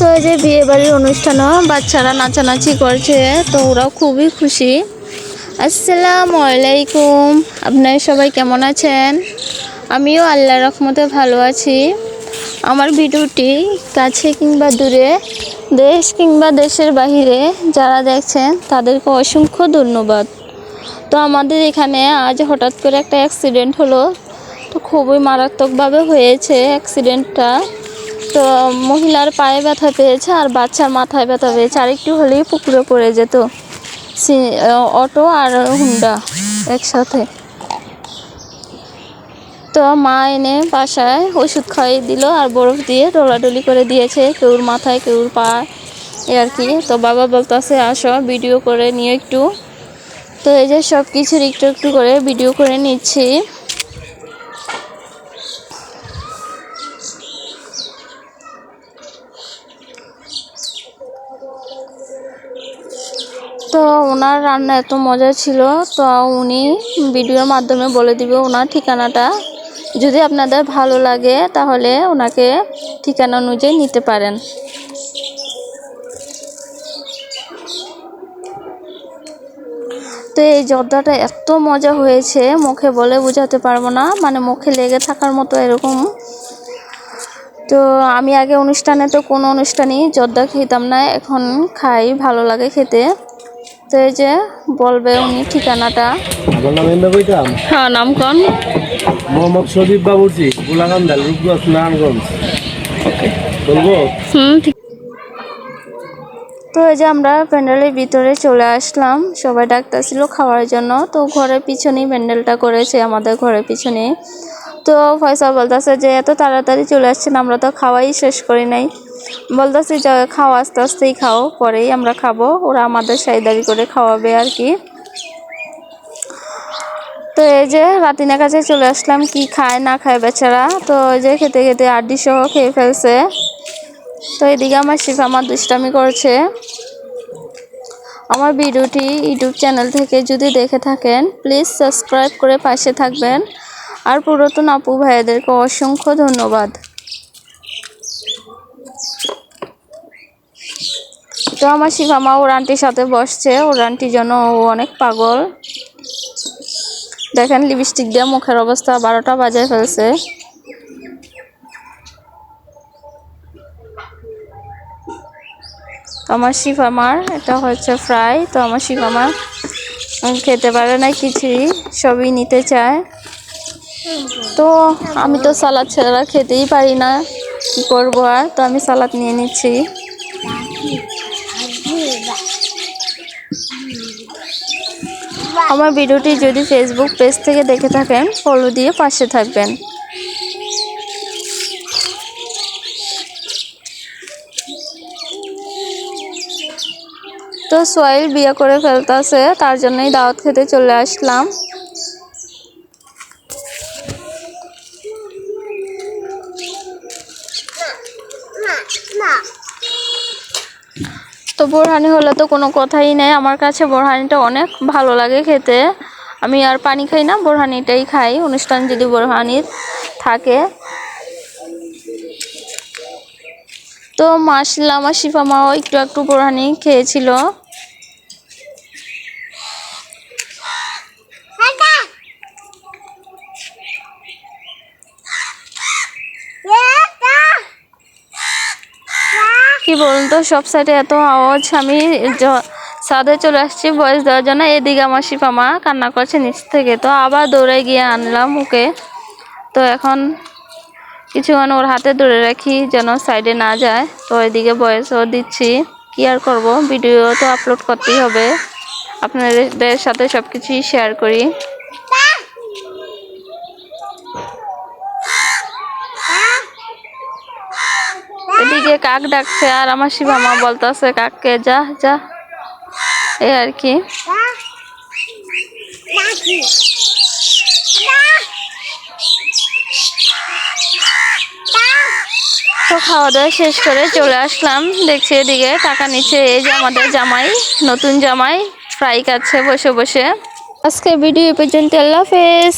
তো এই যে বিয়ে বাড়ির অনুষ্ঠানও বাচ্চারা নাচানাচি করছে, তো ওরাও খুবই খুশি। আসসালামু আলাইকুম, আপনারা সবাই কেমন আছেন? আমিও আল্লাহ রহমতে ভালো আছি। আমার ভিডিওটি কাছে কিংবা দূরে, দেশ কিংবা দেশের বাহিরে যারা দেখছেন, তাদেরকে অসংখ্য ধন্যবাদ। তো আমাদের এখানে আজ হঠাৎ করে একটা অ্যাক্সিডেন্ট হলো, তো খুবই মারাত্মকভাবে হয়েছে অ্যাক্সিডেন্টটা তো মহিলার পায়ে ব্যথা পেয়েছে আর বাচ্চার মাথায় ব্যথা পেয়েছে। আর একটু হলেই পুকুরে পড়ে যেত। অটো আর হুন্ডা একসাথে। তো মা এনে বাসায় ওষুধ খাইয়ে দিল আর বরফ দিয়ে ডলাডলি করে দিয়েছে। কেউর মাথায়, কেউর পা এই আর কি। তো বাবা বলতেছে, আসো ভিডিও করে নিয়ে একটু। তো এই যে সব কিছুর একটু একটু করে ভিডিও করে নিচ্ছি। তো ওনার রান্না এত মজা ছিল, তো উনি ভিডিওর মাধ্যমে বলে দিবে ওনার ঠিকানাটা। যদি আপনাদের ভালো লাগে, তাহলে ওনাকে ঠিকানা অনুযায়ী নিতে পারেন। তো এই জর্দাটা এত মজা হয়েছে, মুখে বলে বোঝাতে পারব না মানে মুখে লেগে থাকার মতো এরকম। তো আমি আগে অনুষ্ঠানে তো কোনো অনুষ্ঠানেই জর্দা খেতাম না, এখন খাই, ভালো লাগে খেতে। তো এই যে বলবে উনি ঠিকানাটা। আমার নাম এমবে কইতাম হ্যাঁ নাম কন মোহাম্মদ শরীফ বাবুর্চি গোলাকান্দাল রূপগঞ্জ নারায়ণগঞ্জ। বলব? হুম ঠিক। তো এই যে আমরা প্যান্ডেলের ভিতরে চলে আসলাম। সবাই ডাকতেছিল খাওয়ার জন্য। তো ঘরের পিছনেই প্যান্ডেলটা করেছে আমাদের ঘরের পিছনে তো ফয়সাল বলতেছে যে এত তাড়াতাড়ি চলে আসছেন আমরা তো খাওয়াই শেষ করি নাই। বলতেছি যে খাও, আস্তে আস্তেই খাও, পরেই আমরা খাব। ওরা আমাদের সাইদারি করে খাওয়াবে আর কি। তো এই যে রাতিনের কাছে চলে আসলাম, কি খায়, না খায় বেচারা। তো এই যে খেতে খেতে আড্ডি সহ খেয়ে ফেলছে। তো এদিকে আমার শিফা আমার দুষ্টামি করছে। আমার ভিডিওটি ইউটিউব চ্যানেল থেকে যদি দেখে থাকেন, প্লিজ সাবস্ক্রাইব করে পাশে থাকবেন। আর পুরাতন আপু ভাইয়াদেরকে অসংখ্য ধন্যবাদ। তো আমার শিফা মা ওর আন্টির সাথে বসছে। ওর আন্টির জন্য ও অনেক পাগল। দেখেন লিপস্টিক দিয়ে মুখের অবস্থা বারোটা বাজায় ফেলছে। আমার শিফামার এটা হচ্ছে ফ্রাই তো আমার শিফামার খেতে পারে না কিছুই, সবই নিতে চায়। তো আমি তো সালাদ ছাড়া খেতেই পারি না। কী করব আর? তো আমি সালাদ নিয়ে নিচ্ছি। আমার ভিডিওটি যদি ফেসবুক পেজ থেকে দেখে থাকেন ফলো দিয়ে পাশে থাকবেন। তো সোয়েল বিয়ে করে ফেলতেছে, তার জন্যই দাওয়াত খেতে চলে আসলাম। তো বোরহানি হলে তো কোনো কথাই নেই। আমার কাছে বোরহানিটা অনেক ভালো লাগে খেতে। আমি আর পানি খাই না, বোরহানিটাই খাই। অনুষ্ঠান যদি বোরহানির থাকে। তো মাসিলা শিফা মাও একটু একটু বোরহানি খেয়েছিল। কি বলুন তো সব সাইডে এত আওয়াজ। আমি ছাদে চলে আসছি বয়স দেওয়ার জন্য। এদিকে আমার শিফা মা কান্না করছে নিচ থেকে। তো আবার দৌড়ে গিয়ে আনলাম ওকে। তো এখন কিছুক্ষণ ওর হাতে ধরে রাখি যেন সাইডে না যায়। তো এদিকে বয়সও দিচ্ছি। কি আর করব? ভিডিও তো আপলোড করতেই হবে। আপনাদের সাথে সব কিছুই শেয়ার করি। এদিকে কাক ডাকছে আর আমার শিবা মা বলতেছে কাককে, যা যা। এই আর কি। তো খাওয়া দাওয়া শেষ করে চলে আসলাম। দেখছি এদিকে টাকা নিচ্ছে এই যে আমাদের জামাই, নতুন জামাই ফ্রাই খাচ্ছে বসে বসে। আজকে ভিডিও এ পর্যন্ত, আল্লাহ হাফেজ।